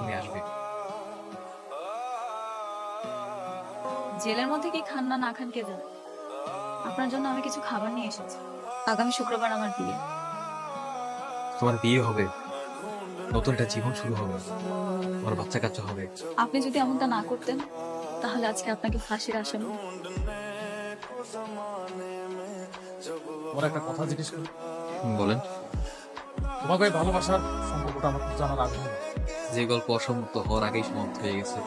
তুমি আসবে। জেলের মধ্যে কি খান না না খান কে জানে? আপনার জন্য আমি কিছু খাবার নিয়ে এসেছি। আগামী শুক্রবার আমার বিয়ে। তোমার বিয়ে হবে। নতুন একটা জীবন শুরু হবে। তোমার বাচ্চা কাচ্চা হবে। আপনি যদি এমনটা না করতেন তাহলে আজকে আপনাকে ফাঁসির আসামি। তোমার একটা কথা জিজ্ঞেস করি। বলেন। তোমাকে ভালোবাসার সম্পর্কটা আমার জানার আগ্রহ। যে গল্প অসমাপ্ত হওয়ার আগেই সমাপ্ত হয়ে গেছে।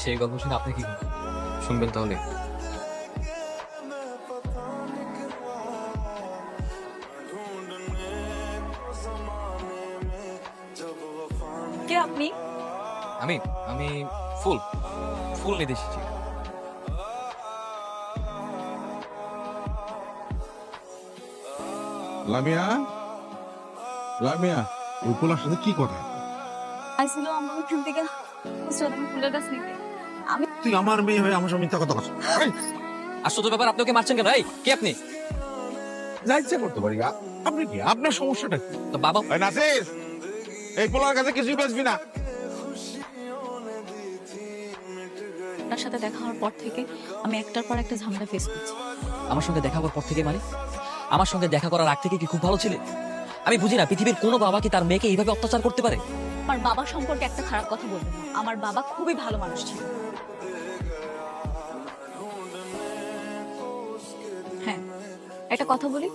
সেই গল্প শুনে আপনি কি শুনবেন তাহলে। কে আপনি? আমি আমি ফুল। ফুল নিতে এসেছি। লামিয়া? লামিয়া ওই পোলার সাথে কি কথা? আইছিল আমার ওখান থেকে চোদ্দ ফুলের গাছ নিতে। আমি তুই আমার মেয়ে হয়ে আমার সঙ্গে মিথ্যা কথা কথা আশ্চর্য ব্যাপার আপনি ওকে মারছেন কেন? এই কে আপনি? যা ইচ্ছা করতে পারি আপনি কি? আপনার সমস্যাটা কি? তো বাবা এই নাসির! এই পোলার কাছে কিছুই বেচবি না। আপনার সাথে দেখা হওয়ার পর থেকে আমি একটার পর একটা ঝামেলা ফেস করছি। আমার সঙ্গে দেখা হওয়ার পর থেকে মানে? আমার সঙ্গে দেখা করার আগ থেকে কি খুব ভালো ছিলে? আমি বুঝি না পৃথিবীর কোনো বাবা কি তার মেয়েকে এইভাবে অত্যাচার করতে পারে? আমার বাবা সম্পর্কে একটা খারাপ কথা বলবেন না। আমার বাবা খুবই ভালো মানুষ ছিল। হ্যাঁ একটা কথা বলি?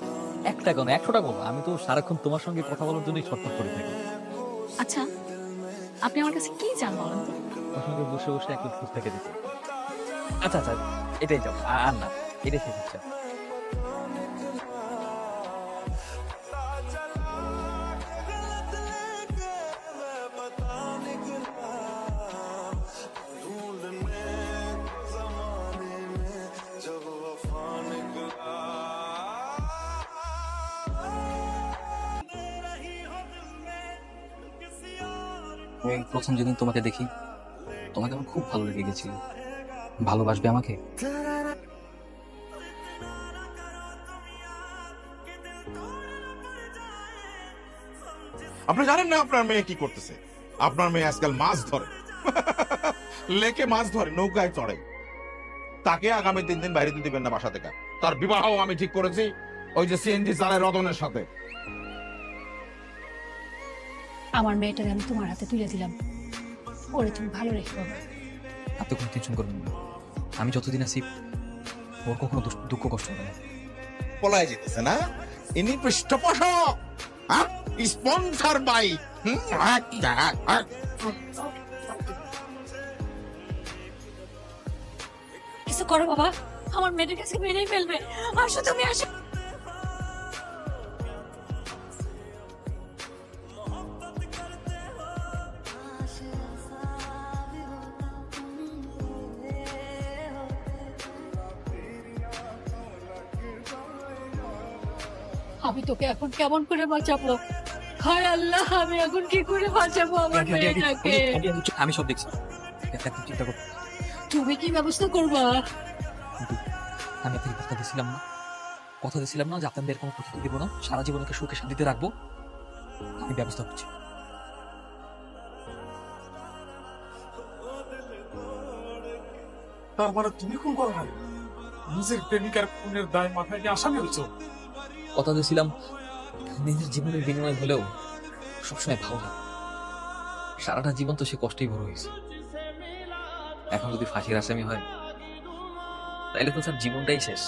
একটা কেন? একশোটা বলো। আমি তো সারাক্ষণ তোমার সঙ্গে কথা বলার জন্যই ছটফট করে থাকি। আচ্ছা আপনি আমার কাছে কি চান বলেন তো? তোমার সঙ্গে বসে বসে একটু খুশ থেকে দিতে আচ্ছা আচ্ছা এটাই যাও। আর না এটাই শেষ ইচ্ছা আমি প্রথম যেদিন তোমাকে দেখি, তোমাকে আমার খুব ভালো লেগে গেছিল। ভালোবাসবে আমাকে? আপনি জানেন না আপনার মেয়ে কি করতেছে? আপনার মেয়ে আজকাল মাছ ধরে। লেকে মাছ ধরে, নৌকায় চড়ে। তাকে আগামী তিন দিন বাইরে দিবেন না বাসা থেকে। তার বিবাহ আমি ঠিক করেছি। ওই যে সিএনজি চালায় রতনের সাথে। আমার মেয়েটাকে আমি তোমার হাতে তুলে দিলাম। ওরে তুমি ভালো রেখে বাবা আপনি কোনো টেনশন করবেন না। আমি যতদিন আছি ওর কখনো দুঃখ কষ্ট হবে না। পলায় যেতেছে না? ইনি পৃষ্ঠপোষক স্পন্সার বাই। কিছু করো বাবা আমার মেয়েটার কাছে মেরেই ফেলবে। আসো তুমি আসো। আমি তোকে এখন কেমন করে বাঁচাবো? হায় আল্লাহ আমি এখন কি করে বাঁচাবো আমার মেয়েটাকে? আমি সব দেখছি। এখন চিন্তা করো। তুমি কি ব্যবস্থা করবা? আমি আপনাকে কথা দিয়েছিলাম না। কথা দিয়েছিলাম না যে আপনাদের কোনো ক্ষতি দিব না। সারা জীবন ওকে সুখে শান্তিতে রাখব। আমি ব্যবস্থা করছি। তার মানে তুমি কোন করো না নিজের প্রেমিকার খুনের দায় মাথায় নিয়ে আসামি হয়েছো? কথা দিয়েছিলাম, নিজের জীবনের বিনিময় হলেও সবসময় ভালো না। সারাটা জীবন তো সে কষ্টেই বড় হয়েছে এখন যদি ফাঁসির আসামি হয় তাহলে তো স্যার জীবনটাই শেষ।